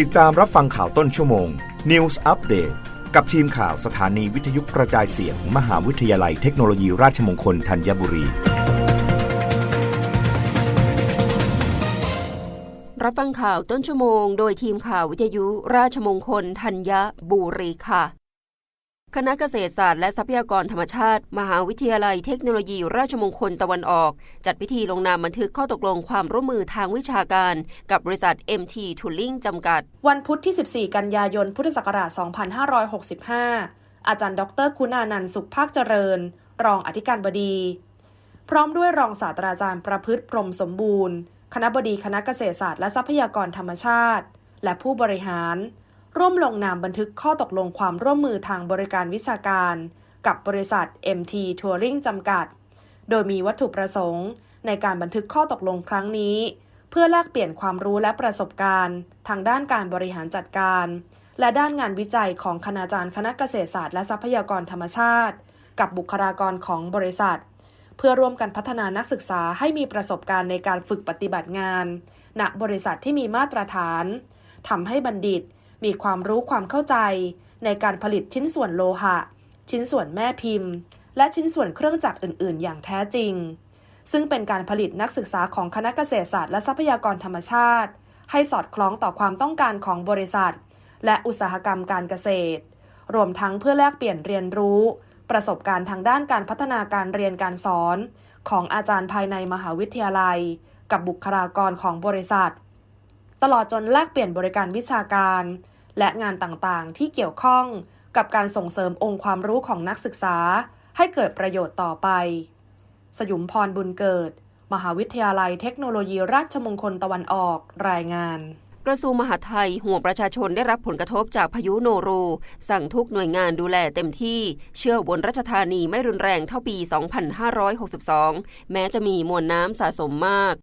ติดตามรับฟังข่าวต้นชั่วโมง News Update กับทีมข่าวสถานีวิทยุกระจายเสียงมหาวิทยาลัยเทคโนโลยีราชมงคลธัญบุรี รับฟังข่าวต้นชั่วโมง โดยทีมข่าววิทยุราชมงคลธัญบุรีค่ะ คณะเกษตรศาสตร์และทรัพยากรธรรมชาติ มหาวิทยาลัยเทคโนโลยี ราชมงคลตะวันออก จัดพิธีลงนามบันทึกข้อตกลงความร่วมมือทางวิชาการ กับบริษัท MT Tooling จำกัด วันพุธที่ 14 กันยายน พุทธศักราช 2565 อาจารย์ดรคุณานันสุขภาคเจริญ รองอธิการบดี พร้อมด้วยรองศาสตราจารย์ประพฤติพรหมสมบูรณ์ คณะบดีคณะเกษตรศาสตร์และทรัพยากรธรรมชาติ และผู้บริหาร ร่วมลงนามบันทึกข้อตกลงความร่วมมือทางบริการวิชาการ กับบริษัท MT Touring จำกัด โดยมีวัตถุประสงค์ ในการบันทึกข้อตกลงครั้งนี้ เพื่อแลกเปลี่ยนความรู้และประสบการณ์ ทางด้านการบริหารจัดการ และด้านงานวิจัยของคณาจารย์คณะเกษตรศาสตร์และทรัพยากรธรรมชาติ กับบุคลากรของบริษัท เพื่อร่วมกันพัฒนานักศึกษาให้มีประสบการณ์ในการฝึกปฏิบัติงานณบริษัทที่มีมาตรฐานทำให้บัณฑิต มีความรู้ความเข้าใจ ในการผลิตชิ้นส่วนโลหะ ชิ้นส่วนแม่พิมพ์ และชิ้นส่วนเครื่องจักรอื่น ๆ อย่างแท้จริง ซึ่งเป็นการผลิตนักศึกษาของคณะเกษตรศาสตร์และทรัพยากรธรรมชาติ ให้สอดคล้องต่อความต้องการของบริษัท และอุตสาหกรรมการเกษตร รวมทั้งเพื่อแลกเปลี่ยนเรียนรู้ ประสบการณ์ทางด้านการพัฒนาการเรียนการสอน ของอาจารย์ภายในมหาวิทยาลัย กับบุคลากรของบริษัทตลอดจนแลกเปลี่ยนบริการวิชาการ และงานต่างๆ ที่เกี่ยวข้องกับการส่งเสริมองค์ความรู้ของนักศึกษา ให้เกิดประโยชน์ต่อไป สยุมพรบุญเกิด มหาวิทยาลัยเทคโนโลยีราชมงคลตะวันออกรายงานกระทรวงมหาดไทยห่วงประชาชนได้รับผลกระทบจากพายุโนรู สั่งทุกหน่วยงานดูแลเต็มที่ เชื่อบนราชธานีไม่รุนแรงเท่าปี 2562 แม้จะมีมวลน้ำสะสมมาก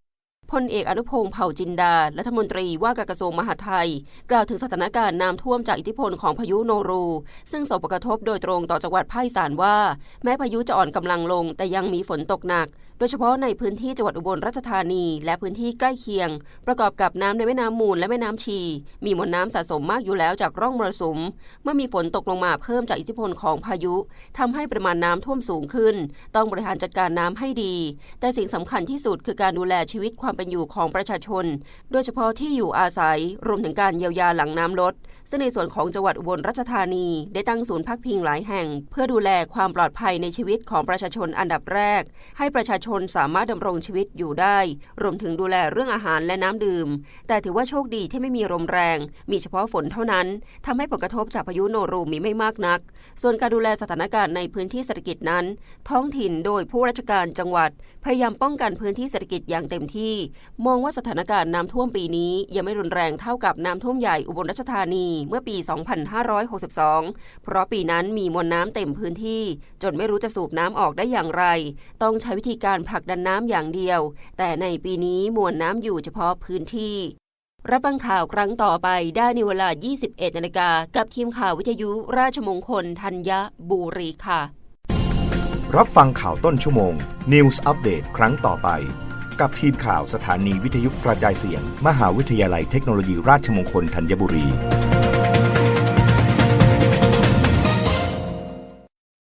พลเอกอนุพงศ์เผ่าจินดา รัฐมนตรีว่าการกระทรวงมหาดไทย กล่าวถึงสถานการณ์น้ำท่วมจากอิทธิพลของพายุโนรู ซึ่งส่งผลกระทบโดยตรงต่อจังหวัดภาคอีสานว่า แม้พายุจะอ่อนกำลังลง แต่ยังมีฝนตกหนัก โดยเฉพาะในพื้นที่จังหวัดอุบลราชธานี และพื้นที่ใกล้เคียง ประกอบกับน้ำในแม่น้ำมูลและแม่น้ำชี มีมวลน้ำสะสมมากอยู่แล้วจากร่องมรสุม เมื่อมีฝนตกลงมาเพิ่มจากอิทธิพลของพายุทำให้ปริมาณน้ำท่วมสูงขึ้น ต้องบริหารจัดการน้ำให้ดี แต่สิ่งสำคัญที่สุดคือการดูแลชีวิตความเป็นอยู่ของประชาชน โดยเฉพาะที่อยู่อาศัย รวมถึงการเยียวยาหลังน้ำลดซึ่งในส่วนของจังหวัดอุบลราชธานี ได้ตั้งศูนย์พักพิงหลายแห่ง เพื่อดูแลความปลอดภัยในชีวิตของประชาชนอันดับแรก ให้ประชาชนสามารถดำรงชีวิตอยู่ได้ รวมถึงดูแลเรื่องอาหารและน้ำดื่ม แต่ถือว่าโชคดีที่ไม่มีลมแรง มีเฉพาะฝนเท่านั้นทำให้ผลกระทบจากพายุโนรูมีไม่มากนัก ส่วนการดูแลสถานการณ์ในพื้นที่เศรษฐกิจนั้น ท้องถิ่นโดยผู้ราชการจังหวัด พยายามป้องกันพื้นที่เศรษฐกิจอย่างเต็มที่ มองว่าสถานการณ์น้ำท่วมปีนี้ยังไม่รุนแรงเท่ากับน้ำท่วมใหญ่อุบลราชธานีเมื่อปี 2562 เพราะปีนั้นมีมวลน้ำเต็มพื้นที่ จนไม่รู้จะสูบน้ำออกได้อย่างไร ต้องใช้วิธีการผลักดันน้ำอย่างเดียว แต่ในปีนี้มวลน้ำอยู่เฉพาะพื้นที่ รับฟังข่าวครั้งต่อไปได้ในเวลา 21นาฬิกากับทีมข่าววิทยุราชมงคลธัญบุรีค่ะ รับฟังข่าวต้นชั่วโมง News Update ครั้งต่อไป กับทีมข่าวสถานีวิทยุกระจายเสียง มหาวิทยาลัยเทคโนโลยีราชมงคลธัญบุรี